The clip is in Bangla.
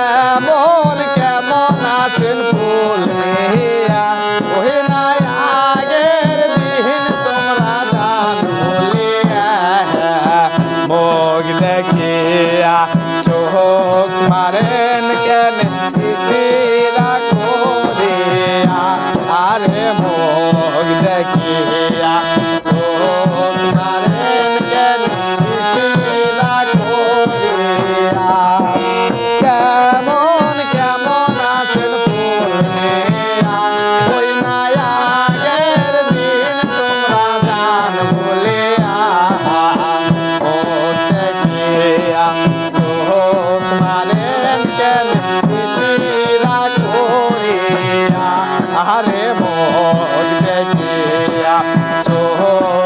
কেমন কেমন আছেন ফুল ওহে নাই আগের দিন তোমরা জান মুখ দেখিয়া চোখ মারেন কেন করিয়া। হারে বল বেটিয়া চোখ